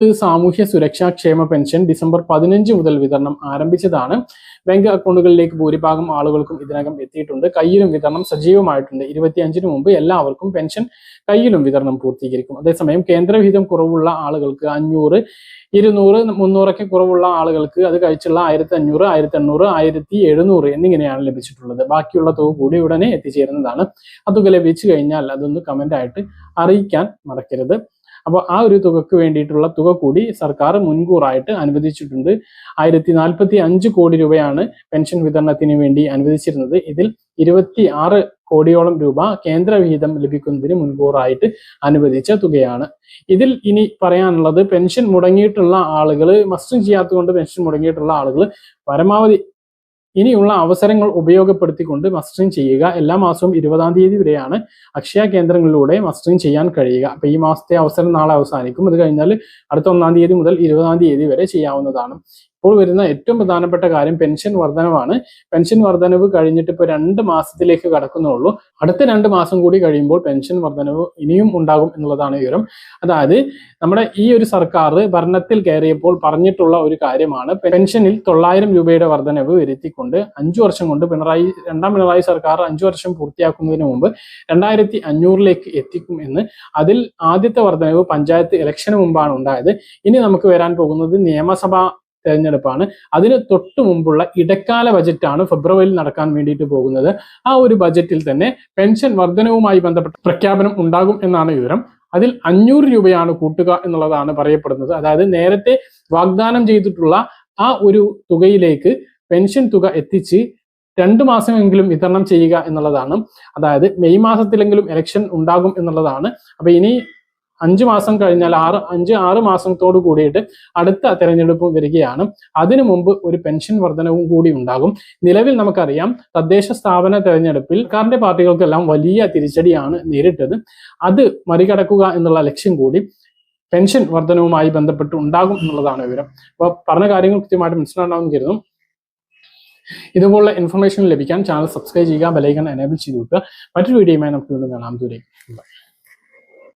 സാമൂഹ്യ സുരക്ഷാ ക്ഷേമ പെൻഷൻ ഡിസംബർ പതിനഞ്ച് മുതൽ വിതരണം ആരംഭിച്ചതാണ്. ബാങ്ക് അക്കൗണ്ടുകളിലേക്ക് ഭൂരിഭാഗം ആളുകൾക്കും ഇതിനകം എത്തിയിട്ടുണ്ട്. കയ്യിലും വിതരണം സജീവമായിട്ടുണ്ട്. ഇരുപത്തിയഞ്ചിന് മുമ്പ് എല്ലാവർക്കും പെൻഷൻ കയ്യിലും വിതരണം പൂർത്തീകരിക്കും. അതേസമയം കേന്ദ്രവിഹിതം കുറവുള്ള ആളുകൾക്ക് അഞ്ഞൂറ് ഇരുന്നൂറ് മുന്നൂറൊക്കെ കുറവുള്ള ആളുകൾക്ക് അത് കഴിച്ചുള്ള ആയിരത്തി അഞ്ഞൂറ് ആയിരത്തി എണ്ണൂറ് ആയിരത്തി എഴുന്നൂറ് എന്നിങ്ങനെയാണ് ലഭിച്ചിട്ടുള്ളത്. ബാക്കിയുള്ള തുക കൂടി ഉടനെ എത്തിച്ചേരുന്നതാണ്. ആ ലഭിച്ചു കഴിഞ്ഞാൽ അതൊന്ന് കമന്റ് ആയിട്ട് അറിയിക്കാൻ മറക്കരുത്. അപ്പോൾ ആ ഒരു തുകക്ക് വേണ്ടിയിട്ടുള്ള തുക കൂടി സർക്കാർ മുൻകൂറായിട്ട് അനുവദിച്ചിട്ടുണ്ട്. ആയിരത്തി നാൽപ്പത്തി അഞ്ച് കോടി രൂപയാണ് പെൻഷൻ വിതരണത്തിന് വേണ്ടി അനുവദിച്ചിരുന്നത്. ഇതിൽ ഇരുപത്തി ആറ് കോടിയോളം രൂപ കേന്ദ്രവിഹിതം ലഭിക്കുന്നതിന് മുൻകൂറായിട്ട് അനുവദിച്ച തുകയാണ്. ഇതിൽ ഇനി പറയാനുള്ളത് പെൻഷൻ മുടങ്ങിയിട്ടുള്ള ആളുകൾ മസ്റ്റും ചെയ്യാത്തതുകൊണ്ട് പെൻഷൻ മുടങ്ങിയിട്ടുള്ള ആളുകൾ പരമാവധി ഇനിയുള്ള അവസരങ്ങൾ ഉപയോഗപ്പെടുത്തിക്കൊണ്ട് മസ്റ്ററിംഗ് ചെയ്യുക. എല്ലാ മാസവും ഇരുപതാം തീയതി വരെയാണ് അക്ഷയ കേന്ദ്രങ്ങളിലൂടെ മസ്റ്ററിംഗ് ചെയ്യാൻ കഴിയുക. അപ്പൊ ഈ മാസത്തെ അവസരം നാളെ അവസാനിക്കും. അത് കഴിഞ്ഞാൽ അടുത്ത ഒന്നാം തീയതി മുതൽ ഇരുപതാം തീയതി വരെ ചെയ്യാവുന്നതാണ്. ഇപ്പോൾ വരുന്ന ഏറ്റവും പ്രധാനപ്പെട്ട കാര്യം പെൻഷൻ വർധനവാണ്. പെൻഷൻ വർധനവ് കഴിഞ്ഞിട്ട് ഇപ്പോൾ രണ്ട് മാസത്തിലേക്ക് കടക്കുന്നുള്ളൂ. അടുത്ത രണ്ട് മാസം കൂടി കഴിയുമ്പോൾ പെൻഷൻ വർധനവ് ഇനിയും ഉണ്ടാകും എന്നുള്ളതാണ് വിവരം. അതായത് നമ്മുടെ ഈ ഒരു സർക്കാർ ഭരണത്തിൽ കയറിയപ്പോൾ പറഞ്ഞിട്ടുള്ള ഒരു കാര്യമാണ്. പെൻഷനിൽ തൊള്ളായിരം രൂപയുടെ വർധനവ് വരുത്തിക്കൊണ്ട് അഞ്ചു വർഷം കൊണ്ട് പിണറായി രണ്ടാം പിണറായി സർക്കാർ അഞ്ചു വർഷം പൂർത്തിയാക്കുന്നതിന് മുമ്പ് രണ്ടായിരത്തി അഞ്ഞൂറിലേക്ക് എത്തിക്കും എന്ന് അതിൽ ആദ്യത്തെ വർധനവ് പഞ്ചായത്ത് ഇലക്ഷന് മുമ്പാണ് ഉണ്ടായത്. ഇനി നമുക്ക് വരാൻ പോകുന്നത് നിയമസഭാ തെരഞ്ഞെടുപ്പാണ്. അതിന് തൊട്ടു മുമ്പുള്ള ഇടക്കാല ബജറ്റാണ് ഫെബ്രുവരിയിൽ നടക്കാൻ വേണ്ടിയിട്ട് പോകുന്നത്. ആ ഒരു ബജറ്റിൽ തന്നെ പെൻഷൻ വർധനവുമായി ബന്ധപ്പെട്ട പ്രഖ്യാപനം ഉണ്ടാകും എന്നാണ് വിവരം. അതിൽ അഞ്ഞൂറ് രൂപയാണ് കൂട്ടുക എന്നുള്ളതാണ് പറയപ്പെടുന്നത്. അതായത് നേരത്തെ വാഗ്ദാനം ചെയ്തിട്ടുള്ള ആ ഒരു തുകയിലേക്ക് പെൻഷൻ തുക എത്തിച്ച് രണ്ട് മാസമെങ്കിലും വിതരണം ചെയ്യുക എന്നുള്ളതാണ്. അതായത് മെയ് മാസത്തിലെങ്കിലും ഇലക്ഷൻ ഉണ്ടാകും എന്നുള്ളതാണ്. അപ്പൊ ഇനി അഞ്ച് മാസം കഴിഞ്ഞാൽ ആറ് അഞ്ച് ആറ് മാസത്തോട് കൂടിയിട്ട് അടുത്ത തെരഞ്ഞെടുപ്പ് വരികയാണ്. അതിനു മുമ്പ് ഒരു പെൻഷൻ വർധനവും കൂടി ഉണ്ടാകും. നിലവിൽ നമുക്കറിയാം തദ്ദേശ സ്ഥാപന തെരഞ്ഞെടുപ്പിൽ സർക്കാരിന്റെ പാർട്ടികൾക്കെല്ലാം വലിയ തിരിച്ചടിയാണ് നേരിട്ടത്. അത് മറികടക്കുക എന്നുള്ള ലക്ഷ്യം കൂടി പെൻഷൻ വർധനവുമായി ബന്ധപ്പെട്ട് ഉണ്ടാകും എന്നുള്ളതാണ് വിവരം. അപ്പോൾ പറഞ്ഞ കാര്യങ്ങൾ കൃത്യമായിട്ട് മനസ്സിലാണ്ടാവും കരുതും ഇതുപോലുള്ള ഇൻഫർമേഷൻ ലഭിക്കാൻ ചാനൽ സബ്സ്ക്രൈബ് ചെയ്യുക ബെലൈക്കൺ എനേബിൾ ചെയ്ത് വെക്കുക. മറ്റൊരു വീഡിയോയുമായി നമുക്ക് വീണ്ടും കാണാം. ദൂരേക്ക്